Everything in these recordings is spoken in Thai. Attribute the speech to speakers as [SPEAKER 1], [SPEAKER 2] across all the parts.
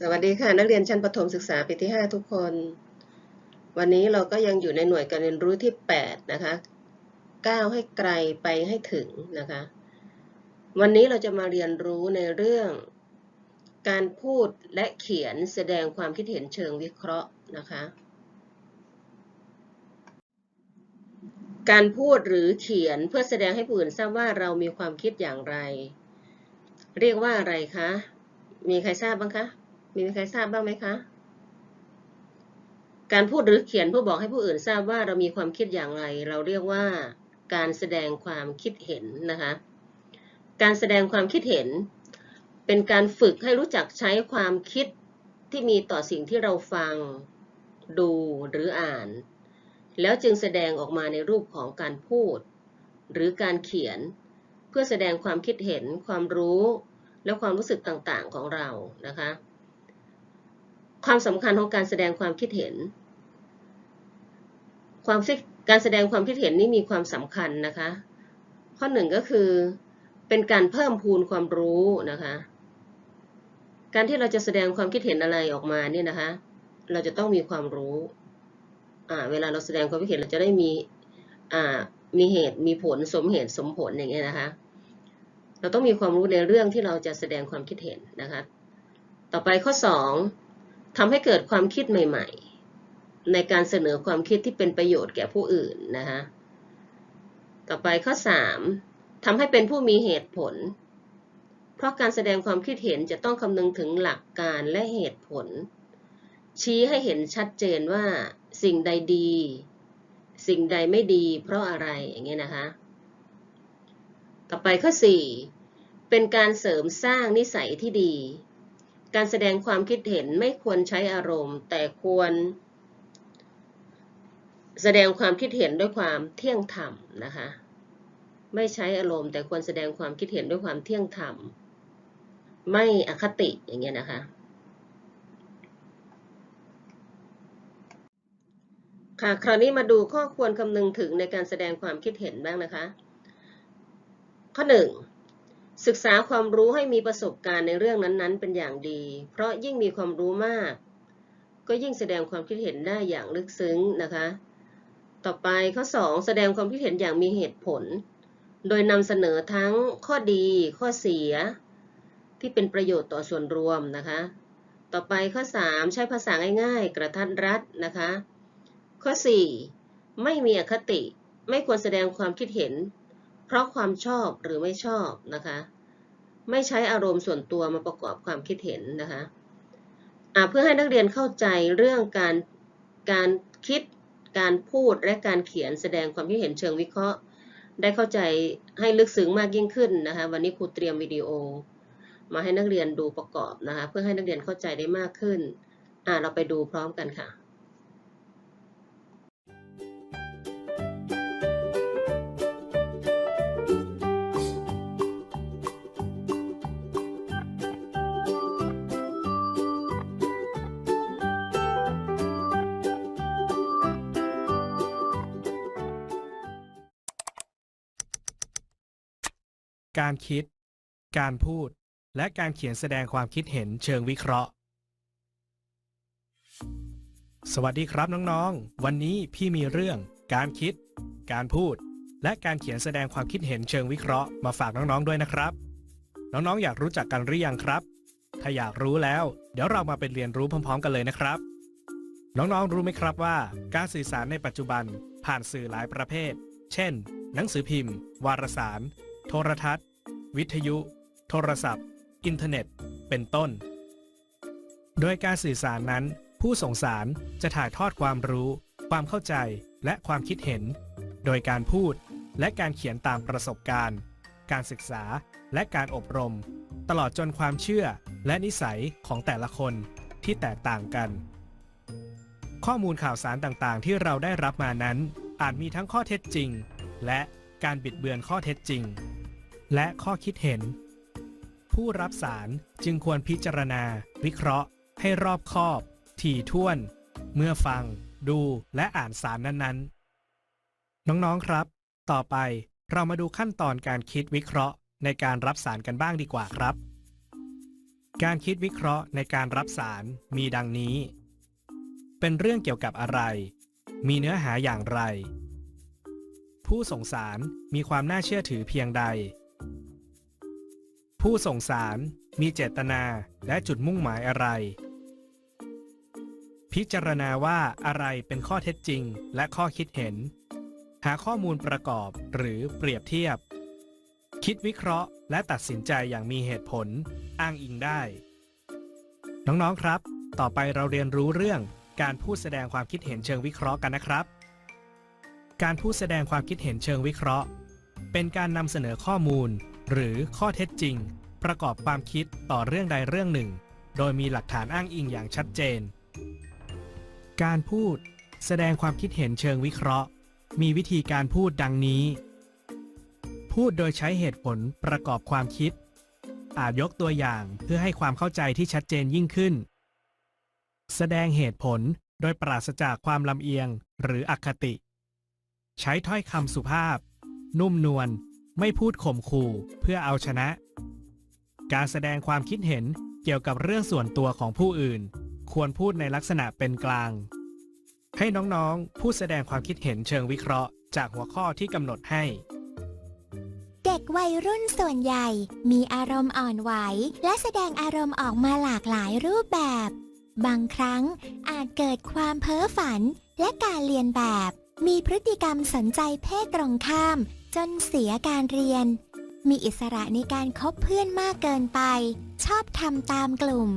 [SPEAKER 1] สวัสดีค่ะ นักเรียนชั้นประถมศึกษาปีที่ 5 ทุกคน วันนี้เราก็ยังอยู่ในหน่วยการเรียนรู้ที่ 8 นะคะก้าวให้ไกลไปให้ถึงนะคะ วันนี้เราจะมาเรียนรู้ในเรื่องการพูดและเขียนแสดงความคิดเห็นเชิงวิเคราะห์นะคะ การพูดหรือเขียนเพื่อแสดงให้ผู้อื่นทราบว่าเรามีความคิดอย่างไร เรียกว่าอะไรคะ มีใครทราบบ้างคะ มีใครทราบบ้างไหมคะ การพูดหรือเขียนเพื่อบอกให้ผู้อื่นทราบว่าเรามีความคิดอย่างไร เราเรียกว่าการแสดงความคิดเห็นนะคะ การแสดงความคิดเห็น เป็นการฝึกให้รู้จักใช้ความคิดที่มีต่อสิ่งที่เราฟัง ดูหรืออ่าน แล้วจึงแสดงออกมาในรูปของการพูด หรือการเขียน เพื่อแสดงความคิดเห็น ความรู้ และความรู้สึกต่างๆของเรานะคะ ความสำคัญของการแสดงความคิดเห็น ความการแสดงความคิดเห็นนี่มีความสำคัญนะคะ ข้อหนึ่งก็คือเป็นการเพิ่มพูนความรู้นะคะ การที่เราจะแสดงความคิดเห็นอะไรออกมาเนี่ยนะคะ เราจะต้องมีความรู้อ่าเวลาเราแสดงความคิดเห็นเราจะได้มีอ่ามีเหตุมีผลสมเหตุสมผลอย่างเงี้ยนะคะ เราต้องมีความรู้ในเรื่องที่เราจะแสดงความคิดเห็นนะคะ ต่อไปข้อ 2 ทำให้เกิดความคิดใหม่ ๆ ในการเสนอความคิดที่เป็นประโยชน์แก่ผู้อื่นนะคะต่อไปข้อ 3ทำให้เป็นผู้มีเหตุผล เพราะการแสดงความคิดเห็นจะต้องคำนึงถึงหลักการและเหตุผล ชี้ให้เห็นชัดเจนว่าสิ่งใดดี สิ่งใดไม่ดี เพราะอะไรอย่างเงี้ยนะคะ ต่อไปข้อ 4 เป็นการเสริมสร้างนิสัยที่ดี การแสดงความคิดเห็นไม่ควรใช้อารมณ์ แต่ควร แสดงความคิดเห็นด้วยความเที่ยงธรรมนะคะ ไม่ใช้อารมณ์ แต่ควรแสดงความคิดเห็นด้วยความเที่ยงธรรม ไม่อคติอย่างเงี้ยนะคะ ค่ะ คราวนี้มาดูข้อควรคำนึงถึงในการแสดงความคิดเห็นบ้างนะคะ ข้อ 1. ศึกษาความรู้ให้มีประสบการณ์ในเรื่องนั้นๆ เป็นอย่างดี เพราะยิ่งมีความรู้มาก ก็ยิ่งแสดงความคิดเห็นได้อย่างลึกซึ้งนะคะ ต่อไปข้อ 2 แสดงความคิดเห็นอย่างมีเหตุผล โดยนำเสนอทั้งข้อดี ข้อเสีย ที่เป็นประโยชน์ต่อส่วนรวมนะคะ ต่อไปข้อ 3 ใช้ภาษาง่ายๆ กระทัดรัดนะคะ ข้อ 4 ไม่มีอคติ ไม่ควรแสดงความคิดเห็น เพราะความชอบหรือไม่ชอบนะคะ ไม่ใช้อารมณ์ส่วนตัวมาประกอบความคิดเห็นนะคะะเพื่อให้นักเรียนเข้าใจเรื่องการการคิดการพูดและการเขียนแสดงความคิดเห็นเชิงวิเคราะห์ ได้เข้าใจให้ลึกซึ้งมากยิ่งขึ้นนะคะ วันนี้ครูเตรียมวิดีโอ มาให้นักเรียนดูประกอบนะคะ เพื่อให้นักเรียนเข้าใจได้มากขึ้น อ่าเราไปดูพร้อมกันค่ะ
[SPEAKER 2] การคิด การพูด และการเขียนแสดงความคิดเห็นเชิงวิเคราะห์ สวัสดีครับน้องๆ วันนี้พี่มีเรื่อง การคิด การพูด และการเขียนแสดงความคิดเห็นเชิงวิเคราะห์มาฝากน้องๆด้วยนะครับ น้องๆ อยากรู้จักกันหรือยังครับ ถ้าอยากรู้แล้ว เดี๋ยวเรามาไปเรียนรู้พร้อม ๆ กันเลยนะครับ น้องๆ รู้ไหมครับว่า การสื่อสารในปัจจุบันผ่านสื่อหลายประเภท เช่น หนังสือพิมพ์ วารสาร โทรทัศน์ วิทยุ โทรศัพท์ อินเทอร์เน็ต เป็นต้น โดยการสื่อสารนั้น ผู้ส่งสารจะถ่ายทอดความรู้ ความเข้าใจและความคิดเห็น โดยการพูดและการเขียนตามประสบการณ์ การศึกษาและการอบรม ตลอดจนความเชื่อและนิสัยของแต่ละคนที่แตกต่างกัน ข้อมูลข่าวสารต่างๆ ที่เราได้รับมานั้น อาจมีทั้งข้อเท็จจริง และการบิดเบือนข้อเท็จจริง และข้อคิดเห็น ผู้รับสารจึงควรพิจารณา วิเคราะห์ ให้รอบคอบ ถี่ถ้วน เมื่อฟัง ดูและอ่านสารนั้นๆ น้องๆครับ ต่อไปเรามาดูขั้นตอนการคิดวิเคราะห์ ในการรับสารกันบ้างดีกว่าครับ การคิดวิเคราะห์ในการรับสารมีดังนี้ เป็นเรื่องเกี่ยวกับอะไร มีเนื้อหาอย่างไร ผู้ส่งสารมีความน่าเชื่อถือเพียงใด ผู้ส่งสารมีเจตนาและจุดมุ่งหมายอะไร พิจารณาว่าอะไรเป็นข้อเท็จจริงและข้อคิดเห็น หาข้อมูลประกอบหรือเปรียบเทียบ คิดวิเคราะห์และตัดสินใจอย่างมีเหตุผล อ้างอิงได้ น้องๆครับ ต่อไปเราเรียนรู้เรื่องการพูดแสดงความคิดเห็นเชิงวิเคราะห์กันนะครับ การพูดแสดงความคิดเห็นเชิงวิเคราะห์ เป็นการนำเสนอข้อมูล หรือข้อเท็จจริง ประกอบความคิดต่อเรื่องใดเรื่องหนึ่ง โดยมีหลักฐานอ้างอิงอย่างชัดเจน การพูด แสดงความคิดเห็นเชิงวิเคราะห์ มีวิธีการพูดดังนี้ พูดโดยใช้เหตุผลประกอบความคิด อาจยกตัวอย่างเพื่อให้ความเข้าใจที่ชัดเจนยิ่งขึ้น แสดงเหตุผลโดยปราศจากความลำเอียงหรืออคติ ใช้ถ้อยคำสุภาพ นุ่มนวล ไม่พูดข่มขู่เพื่อเอาชนะ การแสดงความคิดเห็นเกี่ยวกับเรื่องส่วนตัวของผู้อื่น ควรพูดในลักษณะเป็นกลาง ให้น้องๆ พูดแสดงความคิดเห็นเชิงวิเคราะห์ จากหัวข้อที่กำหนดให้
[SPEAKER 3] เด็กวัยรุ่นส่วนใหญ่มีอารมณ์อ่อนไหว และแสดงอารมณ์ออกมาหลากหลายรูปแบบ บางครั้งอาจเกิดความเพ้อฝันและการเรียนแบบ มีพฤติกรรมสนใจเพศตรงข้าม จนเสียการเรียน มีอิสระในการคบเพื่อนมากเกินไป ชอบทำตามกลุ่ม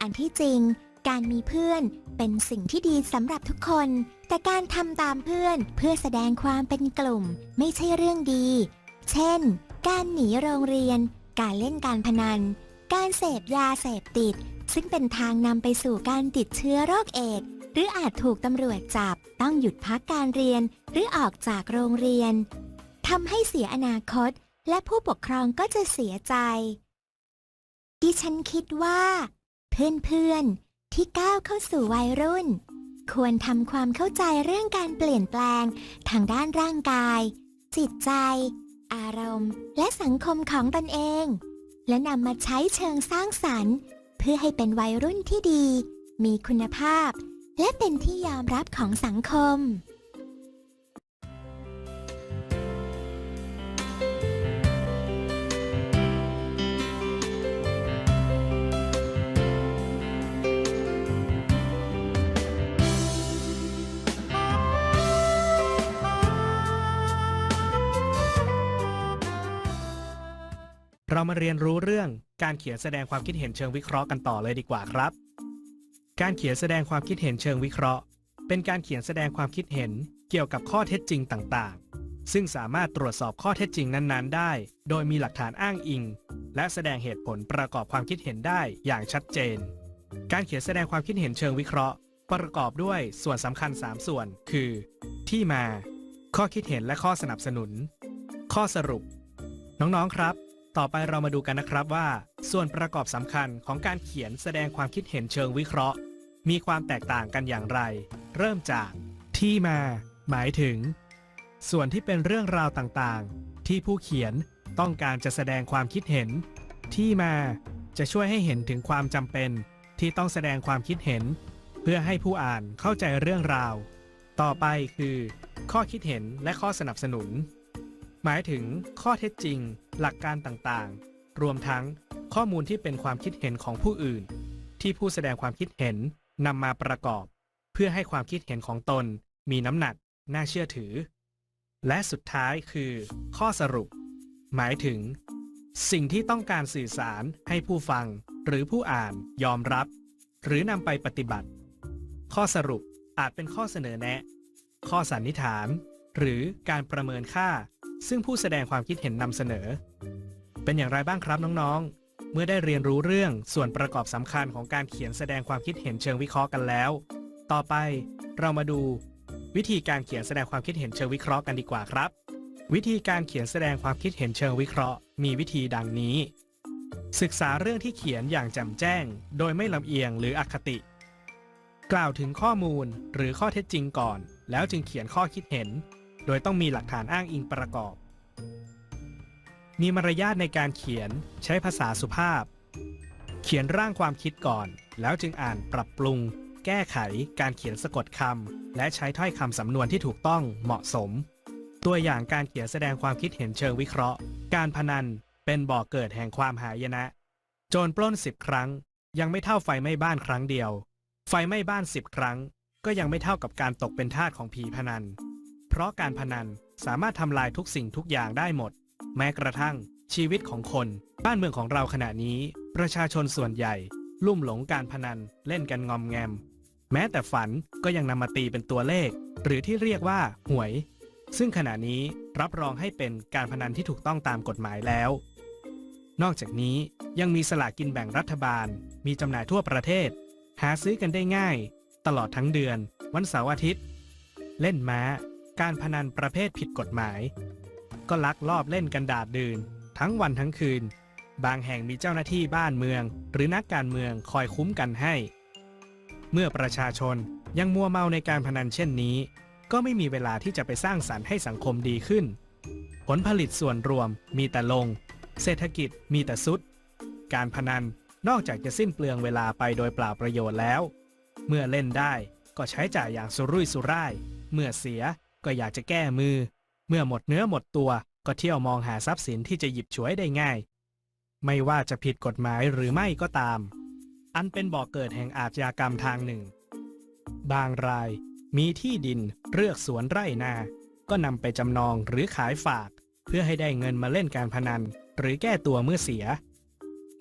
[SPEAKER 3] อันที่จริง การมีเพื่อนเป็นสิ่งที่ดีสำหรับทุกคน แต่การทำตามเพื่อนเพื่อแสดงความเป็นกลุ่มไม่ใช่เรื่องดี เช่น การหนีโรงเรียน การเล่นการพนัน การเสพยาเสพติด ซึ่งเป็นทางนำไปสู่การติดเชื้อโรคเอดส์หรืออาจถูกตำรวจจับ ต้องหยุดพักการเรียน หรือออกจากโรงเรียน ทำให้เสียอนาคต และผู้ปกครองก็จะเสียใจ ดิฉันคิดว่า เพื่อนๆ ที่ก้าวเข้าสู่วัยรุ่น ควรทำความเข้าใจเรื่องการเปลี่ยนแปลง ทางด้านร่างกาย จิตใจ อารมณ์ และสังคมของตนเอง และนำมาใช้เชิงสร้างสรรค์ เพื่อให้เป็นวัยรุ่นที่ดี มีคุณภาพ และเป็นที่ยอมรับของสังคม
[SPEAKER 2] เรามาเรียนรู้เรื่องการเขียนแสดงความคิดเห็นเชิงวิเคราะห์กันต่อเลยดีกว่าครับ การเขียนแสดงความคิดเห็นเชิงวิเคราะห์ เป็นการเขียนแสดงความคิดเห็นเกี่ยวกับข้อเท็จจริงต่างๆ ซึ่งสามารถตรวจสอบข้อเท็จจริงนั้นๆ ได้ โดยมีหลักฐานอ้างอิง และแสดงเหตุผลประกอบความคิดเห็นได้อย่างชัดเจน การเขียนแสดงความคิดเห็นเชิงวิเคราะห์ ประกอบด้วยส่วนสำคัญ 3 ส่วน คือ ที่มา ข้อคิดเห็นและข้อสนับสนุน ข้อสรุป น้องๆครับ ต่อไปเรามาดูกันนะครับว่า ส่วนประกอบสำคัญของการเขียนแสดงความคิดเห็นเชิงวิเคราะห์ มีความแตกต่างกันอย่างไร เริ่มจาก ที่มา หมายถึง ส่วนที่เป็นเรื่องราวต่างๆ ที่ผู้เขียนต้องการจะแสดงความคิดเห็น ที่มาจะช่วยให้เห็นถึงความจำเป็นที่ต้องแสดงความคิดเห็น เพื่อให้ผู้อ่านเข้าใจเรื่องราว ต่อไปคือ ข้อคิดเห็นและข้อสนับสนุน หมายถึงข้อเท็จจริง หลักการต่างๆ รวมทั้งข้อมูลที่เป็นความคิดเห็นของผู้อื่น ที่ผู้แสดงความคิดเห็นนำมาประกอบ เพื่อให้ความคิดเห็นของตน มีน้ำหนัก น่าเชื่อถือ และสุดท้ายคือ ข้อสรุป หมายถึง สิ่งที่ต้องการสื่อสารให้ผู้ฟัง หรือผู้อ่านยอมรับ หรือนำไปปฏิบัติ ข้อสรุปอาจเป็นข้อเสนอแนะ ข้อสันนิษฐาน หรือการประเมินค่า ซึ่งผู้แสดงความคิดเห็นนำเสนอ เป็นอย่างไรบ้างครับน้องๆ เมื่อได้เรียนรู้เรื่องส่วนประกอบสำคัญของการเขียนแสดงความคิดเห็นเชิงวิเคราะห์กันแล้ว ต่อไปเรามาดู วิธีการเขียนแสดงความคิดเห็นเชิงวิเคราะห์กันดีกว่าครับ วิธีการเขียนแสดงความคิดเห็นเชิงวิเคราะห์ มีวิธีดังนี้ ศึกษาเรื่องที่เขียนอย่างแจ่มแจ้ง โดยไม่ลำเอียงหรืออคติ กล่าวถึงข้อมูลหรือข้อเท็จจริงก่อน แล้วจึงเขียนข้อคิดเห็น โดยต้องมีหลักฐานอ้างอิงประกอบ มีมารยาทในการเขียนใช้ภาษาสุภาพ เขียนร่างความคิดก่อน แล้วจึงอ่านปรับปรุง แก้ไขการเขียนสะกดคำและใช้ถ้อยคำสำนวนที่ถูกต้องเหมาะสม ตัวอย่างการเขียนแสดงความคิดเห็นเชิงวิเคราะห์ การพนันเป็นบ่อกเกิดแห่งความหายนะ โจรปล้นสิบครั้ง ยังไม่เท่าไฟไหม้บ้านครั้งเดียว ไฟไหม้บ้านสิบครั้ง ก็ยังไม่เท่ากับการตกเป็นทาสของผีพนัน เพราะการพนันสามารถทำลายทุกสิ่งทุกอย่างได้หมด แม้กระทั่งชีวิตของคน บ้านเมืองของเราขณะนี้ ประชาชนส่วนใหญ่ ลุ่มหลงการพนันเล่นกันงอมแงม แม้แต่ฝันก็ยังนำมาตีเป็นตัวเลข หรือที่เรียกว่าหวย ซึ่งขณะนี้รับรองให้เป็นการพนันที่ถูกต้องตามกฎหมายแล้ว นอกจากนี้ยังมีสลากกินแบ่งรัฐบาล มีจำหน่ายทั่วประเทศ หาซื้อกันได้ง่าย ตลอดทั้งเดือน วันเสาร์อาทิตย์ เล่นม้า การพนันประเภทผิดกฎหมาย ก็ลักลอบเล่นกันดาดดื่น ทั้งวันทั้งคืน บางแห่งมีเจ้าหน้าที่บ้านเมือง หรือนักการเมืองคอยคุ้มกันให้ เมื่อประชาชนยังมัวเมาในการพนันเช่นนี้ ก็ไม่มีเวลาที่จะไปสร้างสรรค์ให้สังคมดีขึ้น ผลผลิตส่วนรวมมีแต่ลง เศรษฐกิจมีแต่สุด การพนันนอกจากจะสิ้นเปลืองเวลาไปโดยเปล่าประโยชน์แล้ว เมื่อเล่นได้ก็ใช้จ่ายอย่างสุรุ่ยสุร่าย เมื่อเสีย ก็อยากจะแก้มือ เมื่อหมดเนื้อหมดตัวก็เที่ยวมองหาทรัพย์สินที่จะหยิบฉวยได้ง่าย ไม่ว่าจะผิดกฎหมายหรือไม่ก็ตาม อันเป็นบ่อกเกิดแห่งอาชญากรรมทางหนึ่ง บางรายมีที่ดินเลือกสวนไร่นา ก็นำไปจำนองหรือขายฝาก เพื่อให้ได้เงินมาเล่นการพนัน หรือแก้ตัวเมื่อเสีย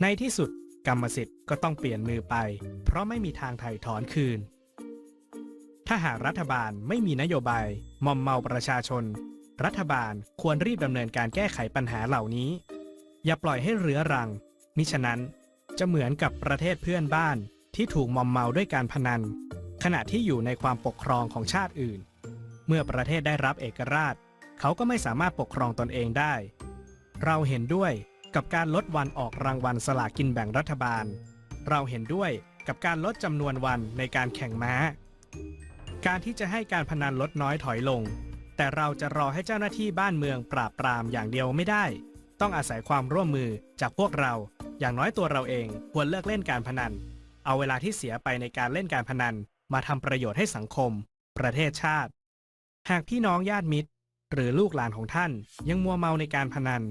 [SPEAKER 2] ในที่สุดกรรมสิทธิ์ก็ต้องเปลี่ยนมือไป เพราะไม่มีทางไถ่ถอนคืน ถ้าหากรัฐบาลไม่มีนโยบายมอมเมาประชาชน รัฐบาลควรรีบดำเนินการแก้ไขปัญหาเหล่านี้ อย่าปล่อยให้เรื้อรัง มิฉะนั้นจะเหมือนกับประเทศเพื่อนบ้านที่ถูกมอมเมาด้วยการพนัน ขณะที่อยู่ในความปกครองของชาติอื่น เมื่อประเทศได้รับเอกราช เขาก็ไม่สามารถปกครองตนเองได้ เราเห็นด้วยกับการลดวันออกรางวัลสลากกินแบ่งรัฐบาล เราเห็นด้วยกับการลดจำนวนวันในการแข่งม้า การที่จะให้การพนันลดน้อยถอยลง แต่เราจะรอให้เจ้าหน้าที่บ้านเมืองปราบปรามอย่างเดียวไม่ได้ ต้องอาศัยความร่วมมือจากพวกเรา อย่างน้อยตัวเราเองควรเลิกเล่นการพนัน เอาเวลาที่เสียไปในการเล่นการพนัน มาทำประโยชน์ให้สังคม ประเทศชาติ หากพี่น้องญาติมิตร หรือลูกหลานของท่านยังมัวเมาในการพนัน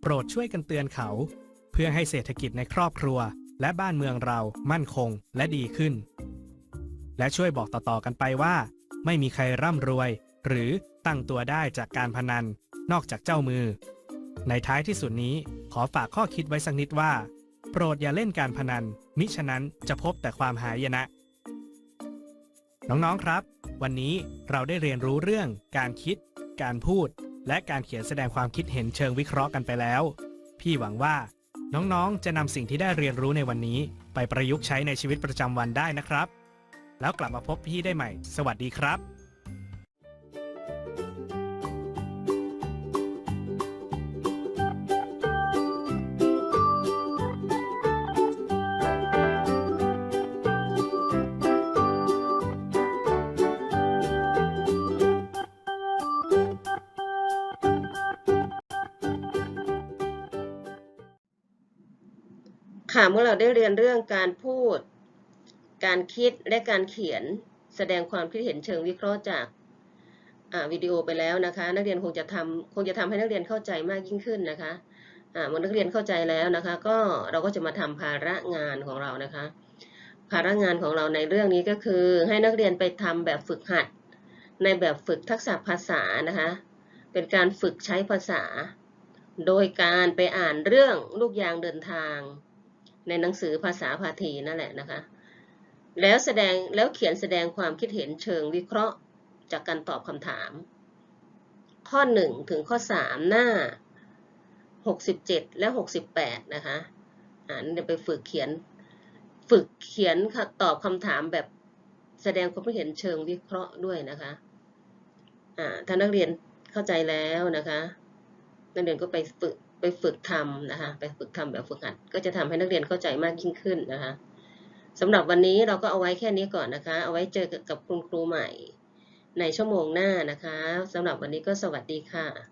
[SPEAKER 2] โปรดช่วยกันเตือนเขา เพื่อให้เศรษฐกิจในครอบครัว และบ้านเมืองเรามั่นคงและดีขึ้น และช่วยบอกต่อๆกันไปว่า ไม่มีใครร่ำรวย หรือตั้งตัวได้จากการพนัน นอกจากเจ้ามือ ในท้ายที่สุดนี้ขอฝากข้อคิดไว้สักนิดว่า โปรดอย่าเล่นการพนัน มิฉะนั้นจะพบแต่ความหายนะ น้องๆครับ วันนี้เราได้เรียนรู้เรื่อง การคิด การพูด และการเขียนแสดงความคิดเห็นเชิงวิเคราะห์กันไปแล้ว พี่หวังว่าน้องๆ จะนำสิ่งที่ได้เรียนรู้ในวันนี้ ไปประยุกต์ใช้ในชีวิตประจำวันได้นะครับ แล้วกลับมาพบพี่ได้ใหม่ สวัสดีครับ
[SPEAKER 1] ค่ะเมื่อเราได้เรียนเรื่องการพูด การคิดและการเขียนแสดงความคิดเห็นเชิงวิเคราะห์จากวิดีโอไปแล้วนะคะ นักเรียนคงจะทำคงจะทำให้นักเรียนเข้าใจมากยิ่งขึ้นนะคะเมื่อนักเรียนเข้าใจแล้วนะคะ ก็เราก็จะมาทำภาระงานของเรานะคะ ภาระงานของเราในเรื่องนี้ก็คือให้นักเรียนไปทำแบบฝึกหัด ในแบบฝึกทักษะภาษานะคะ เป็นการฝึกใช้ภาษา โดยการไปอ่านเรื่องลูกยางเดินทาง ในหนังสือภาษาพาทีนั่นแหละนะคะ แล้วแสดงแล้วเขียนแสดงความคิดเห็นเชิงวิเคราะห์จากการตอบคำถาม ข้อ 1 ถึงข้อ 3 หน้า 67 และ 68 นะคะอ่านไปฝึกเขียนฝึกเขียนค่ะตอบคำถามแบบแสดงความคิดเห็นเชิงวิเคราะห์ด้วยนะคะอ่าถ้านักเรียนเข้าใจแล้วนะคะนักเรียนก็ไปฝึกไปฝึกทำนะคะ ไปฝึกทำแบบฝึกหัด ก็จะทำให้นักเรียนเข้าใจมากยิ่งขึ้นนะคะ สำหรับวันนี้เราก็เอาไว้แค่นี้ก่อนนะคะ เอาไว้เจอกับคุณครูใหม่ในชั่วโมงหน้านะคะสำหรับวันนี้ก็สวัสดีค่ะ